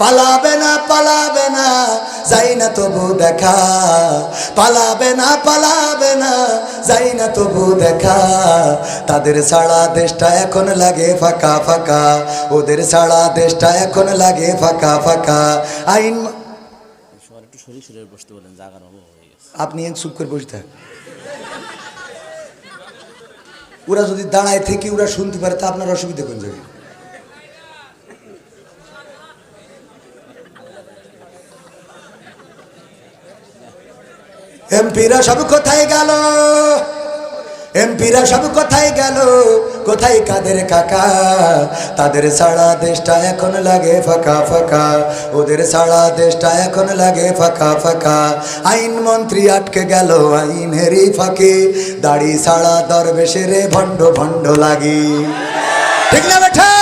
পালাবে না পালাবে না যাই না তবু দেখা। পালাবে না পালাবে না যাই না তবু দেখা। তাদের সারা দেশটা এখন লাগে ফাঁকা ফাঁকা। ওদের সারা দেশটা এখন লাগে ফাঁকা ফাঁকা। আইন বসতে আপনি এক চুপ করে বসে থাক। ওরা যদি দাঁড়ায় থেকে ওরা শুনতে পারে তা আপনার অসুবিধা কোন জায়গায়? এমপিরা সব কোথায় গেল? এমপিরা সব কোথায় গেল? কোথায় কাদের কাকা? তাদের সারা দেশটা এখন লাগে ফাঁকা ফাঁকা। ওদের সারা দেশটা এখন লাগে ফাঁকা ফাঁকা। আইন মন্ত্রী আটকে গেল আইনেরই ফাঁকে। দাড়ি সারা দরবেশের ভণ্ড ভণ্ড লাগে। ঠিক না বেঠা?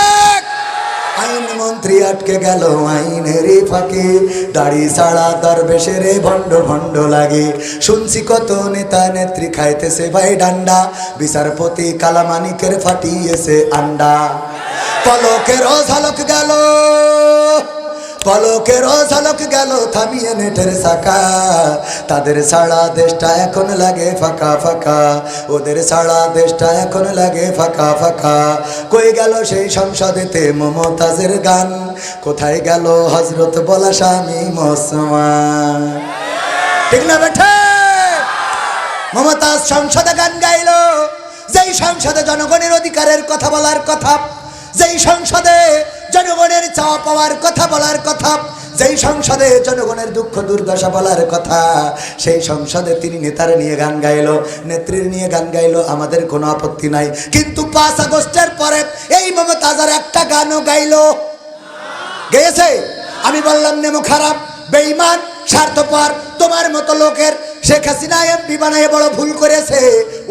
মন্ত্রী আটকে গেল আইনের ফাঁকে। দাড়ি সারা দরবেশের ভণ্ড ভণ্ড লাগে। শুনছি কত নেতা নেত্রী খাইতেছে ভাই ডান্ডা। বিচারপতি কালামানিকের ফাটিয়েছে আন্ডা। পলকের ঝলক গেল। পলকেরও ঝলক গেল, থামিয়ে নেটের শাখা। তাদের সারা দেশটা এখন লাগে ফাঁকা ফাঁকা। ওদের সারা দেশটা এখন লাগে ফাঁকা ফাঁকা। কই গেল সেই সংসদেতে মমতাজের গান? কোথায় গেল হজরত বলা স্বামী মসমান ঠিক না বেঠে? মমতাজ সংসদে গান গাইল। যেই সংসদে জনগণের অধিকারের কথা বলার কথা, যেই সংসদে জনগণের চাওয়া পাওয়ার কথা বলার কথা, যেই সংসদে জনগণের দুঃখ দুর্দশা বলার কথা, সেই সংসদে তিনি নেতার নিয়ে গান গাইল, নেত্রীর নিয়ে গান গাইলো, আমাদের কোনো আপত্তি নাই। কিন্তু পাঁচ আগস্টের পরে এই মমতাজার একটা গানও গাইলো। গেয়েছে? আমি বললাম, নেমো খারাপ, বেঈমান, স্বার্থপর, তোমার মতো লোকের শেখ হাসিনা এমপি বানায় বড় ভুল করেছে।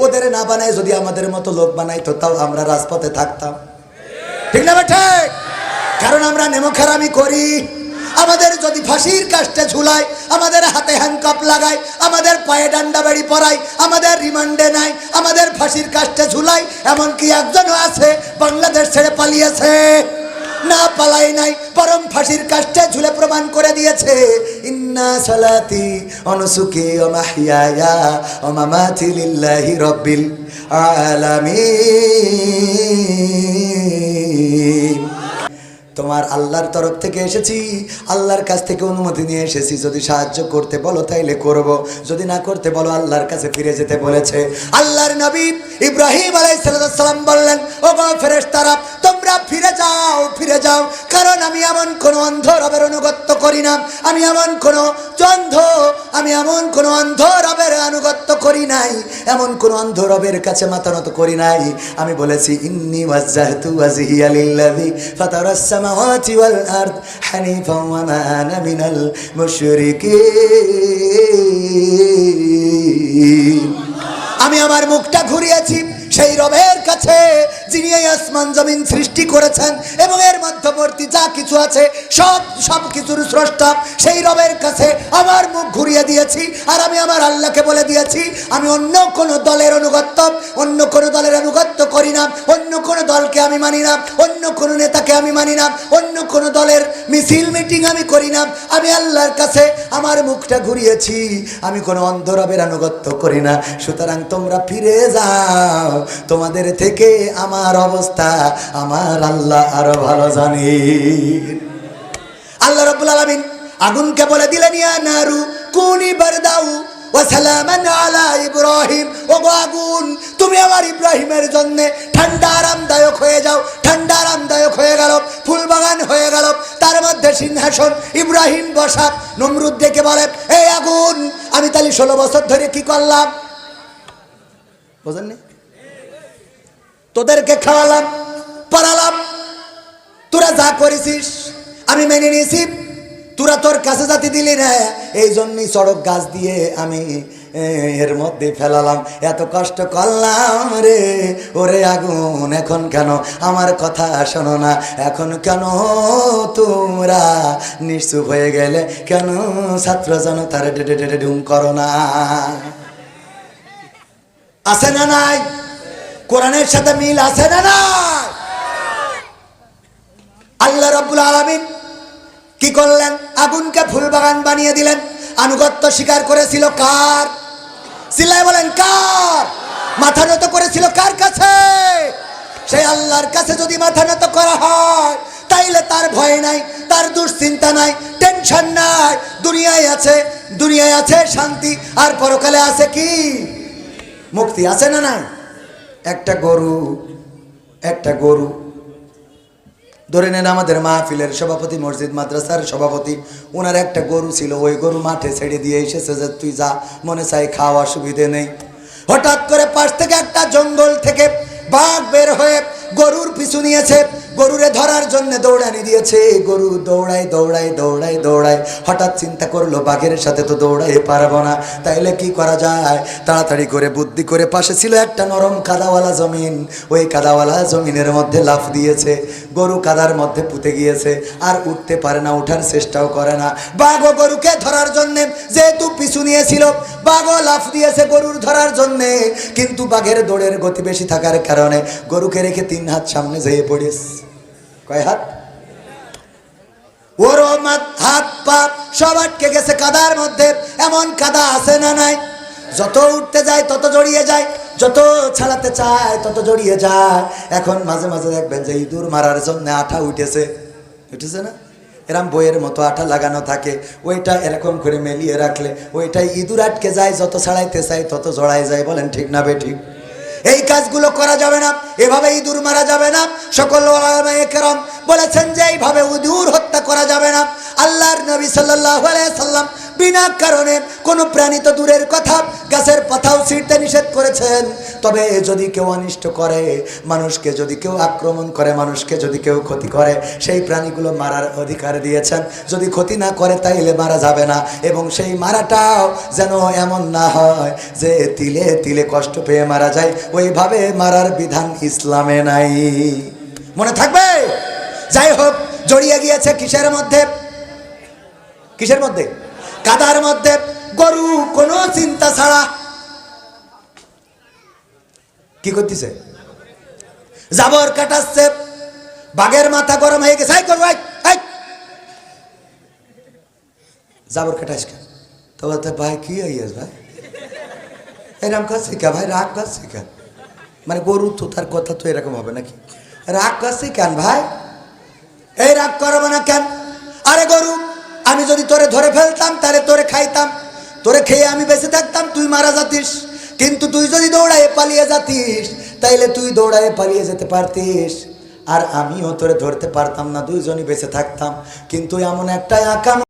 ওদের না বানায়, যদি আমাদের মতো লোক বানাইতো, তাও আমরা রাজপথে থাকতাম। ঠিক না ঠিক? কারণ আমরা নেমো খারামি করি। আমাদের যদি ফাঁসির কাজটা ঝুলায়, আমাদের হাতে হ্যান্ডকাপ লাগায়, আমাদের পায়ে ডান্ডা বাড়ি পরায়, আমাদের রিমান্ডে নাই আমাদের ফাঁসির কাজটা ঝুলায়, এমনকি একজনও আছে, বাংলাদেশ ছেড়ে পালিয়েছে। না পালাই নাই, পরম ফাঁসির কাজটা ঝুলে প্রমাণ করে দিয়েছে। ইন্না সালাতি অনুসুকি রব্বিল আলামিন। তোমার আল্লাহর তরফ থেকে এসেছি, আল্লাহর কাছ থেকে অনুমতি নিয়ে এসেছি। যদি সাহায্য করতে বলো তাইলে করব, যদি না করতে বলো আল্লাহর কাছে ফিরে যেতে বলেছে। আল্লাহর নবী ইব্রাহিম আলাইসালাম বললেন ও গো ফেরেশতারা, তোমরা ফিরে যাও ফিরে যাও। কারণ আমি এমন কোনো অন্ধ রবের অনুগত্য করি না। আমি এমন কোনো অন্ধ আমি এমন কোনো অন্ধ রবের আনুগত্য করি নাই। এমন কোনো অন্ধ রবের কাছে মাথা নত করি নাই। আমি বলেছি, ইন্নি ওয়াজ্জাহতু ওয়াজহিয়া লিল্লাযী ফাতারাস সামাওয়াতি والأرض حنيفا وما أنا من المشركين আমি আমার মুখটা ঘুরিয়েছি সেই রবের কাছে যিনি এই আসমান জমিন সৃষ্টি করেছেন এবং এর মধ্যবর্তী যা কিছু আছে, সব সব কিছুর স্রষ্টা, সেই রবের কাছে আমার মুখ ঘুরিয়ে দিয়েছি আর আমি আমার আল্লাহকে বলে দিয়েছি, আমি অন্য কোনো দলের অনুগত্য অন্য কোনো দলের অনুগত্য করি না, অন্য কোনো দলকে আমি মানি না, অন্য কোনো নেতাকে আমি মানি না, অন্য কোনো দলের মিছিল, মিটিং আমি করি না, আমি আল্লাহর কাছে আমার মুখটা ঘুরিয়েছি, আমি কোনো অন্ধরবের আনুগত্য করি না, সুতরাং তোমরা ফিরে যাও। তোমাদের থেকে আমার অবস্থা আমার আল্লাহ আরও ভালো জানি। আল্লাহ রব্বুল আলামিন আগুনকে বলে দিলেন, ইয়া নারু, কুনি বারদাউ তুমি আমার ইব্রাহিমের জন্য ঠান্ডা আরামদায়ক হয়ে যাও। ঠান্ডা আরামদায়ক হয়ে গেল, ফুলবাগান হয়ে গেল। তার মধ্যে সিংহাসন, ইব্রাহিম বসা। নমরুদ ডেকে বলে, এই আগুন, আমি তাহলে ষোলো বছর ধরে কি করলাম? বোঝেননি? তোদেরকে খাওয়ালাম, পড়ালাম। তোরা যা করেছিস, আমি মেনে নিয়েছি। তোরা তোর কাছে জাতি দিলি না। এই জন্যই চড়ক গাছ দিয়ে আমি এর মধ্যে ফেলালাম। এত কষ্ট করলাম রে, ওরে আগুন, এখন কেন? আমার কথা শোনো না। এখন কেন তোমরা নিশ্চুপ হয়ে গেলে? কেন ছাত্র জনতার ডেডে ডেডে ডুম করো না? আছে না নাই? কোরআনের সাথে মিল আছে না না আল্লাহ রব্বুল আলমিন কি করলেন? আগুনকে ফুল বাগান বানিয়ে দিলেন। আনুগত্য স্বীকার করেছিল কার? সিলাই বলেন, কার? মাথা নত করেছিল কার কাছে? সেই আল্লাহর কাছে যদি মাথা নত করা হয়, তাইলে তার ভয় নাই, তার দুশ্চিন্তা নাই, টেনশন নাই। দুনিয়ায় আছে দুনিয়ায় আছে শান্তি, আর পরকালে আছে কি? মুক্তি আছে না নাই? একটা গরু একটা গরু। ধরে নেন আমাদের মাহফিলের সভাপতি, মসজিদ, মাদ্রাসার সভাপতি ওনার একটা গরু ছিল, ওই গরু মাঠে ছেড়ে দিয়ে এসেছে যে, তুই যা, মনে চাই খাওয়া সুবিধে নেই। হঠাৎ করে পাশ থেকে একটা জঙ্গল থেকে বাঘ বের হয়ে গরুর পিছু নিয়েছে, গরুরে ধরার জন্য দৌড়ানি দিয়েছে। গরু দৌড়ায় দৌড়ায় দৌড়ায় দৌড়ায়। হঠাৎ চিন্তা করল, বাঘের সাথে তো দৌড়াই পারব না। তাইলে কি করা যায়? তাড়াতাড়ি করে, বুদ্ধি করে পাশে ছিল একটা নরম কাদাওয়ালা জমিন। ওই কাদাওয়ালা জমিনের মধ্যে লাফ দিয়েছে। গরু কাদার মধ্যে পুঁতে গিয়েছে। আর উঠতে পারে না, উঠার চেষ্টাও করে না। বাঘও গরুকে ধরার জন্য, যেহেতু পিছু নিয়েছিল, বাঘও লাফ দিয়েছে গরুর ধরার জন্যে। কিন্তু বাঘের দৌড়ের গতি বেশি থাকার কারণে গরুকে রেখে তিন হাত সামনে যেয়ে পড়েছে কয় হাত? ওর হাত, পা সব আটকে গেছে কাদার মধ্যে। এমন কাদা আছে না নাই? যত উঠতে যায়, তত জড়িয়ে যায়। যত ছাড়াতে চায়, তত জড়িয়ে যায়। এখন মাঝে মাঝে দেখবেন যে ইঁদুর মারার জন্য আঠা উঠেছে। উঠেছে না? এরম বইয়ের মতো আঠা লাগানো থাকে। ওইটা এরকম করে মেলিয়ে রাখলে, ওইটাই ইঁদুর আটকে যায়, যত ছাড়াইতে চায়, তত জড়াই যায়। বলেন, ঠিক না বে, ঠিক? এই কাজগুলো করা যাবে না এভাবে ইঁদুর মারা যাবে না। সকল বলেছেন যে এইভাবে ইঁদুর হত্যা করা যাবে না। নবী সাল্লাহ সাল্লাম বিনা কারণে কোনো প্রাণী তো দূরের কথা, গাছের পাতাও ছিঁড়তে নিষেধ করেছেন। তবে যদি কেউ অনিষ্ট করে, মানুষকে যদি কেউ আক্রমণ করে, মানুষকে যদি কেউ ক্ষতি করে, সেই প্রাণীগুলো মারার অধিকার দিয়েছেন। যদি ক্ষতি না করে, তাইলে মারা যাবে না। এবং সেই মারাটাও যেন এমন না হয় যে তিলে তিলে কষ্ট পেয়ে মারা যায়। ওইভাবে মারার বিধান ইসলামে নাই। মনে থাকবে? যাই হোক, জড়িয়ে গিয়েছে কিসের মধ্যে? কিসের মধ্যে? কাদার মধ্যে। গরু কোনো চিন্তা ছাড়া। কি করতেছে? জাবর কাটাচ্ছে। বাঘের মাথা গরম হয়ে গেছে। জাবর তো বলতে ভাই কি হইয়াস ভাই? এরকম কাজ শিখা ভাই? রাগ কাজ শিখা মানে গরু তো তার কথা তো এরকম হবে নাকি? রাগ কাছে কেন ভাই? এই রাগ করব না কেন? আরে গরু আমি যদি তোরে ধরে ফেলতাম, তাহলে তোরে খাইতাম। তোরে খেয়ে আমি বেঁচে থাকতাম, তুই মারা যাতিস। কিন্তু তুই যদি দৌড়ায় পালিয়ে যাতিস, তাইলে তুই দৌড়ায় পালিয়ে যেতে পারতিস। আর আমিও তোরে ধরতে পারতাম না, দুইজনই বেঁচে থাকতাম। কিন্তু এমন একটা আঁকা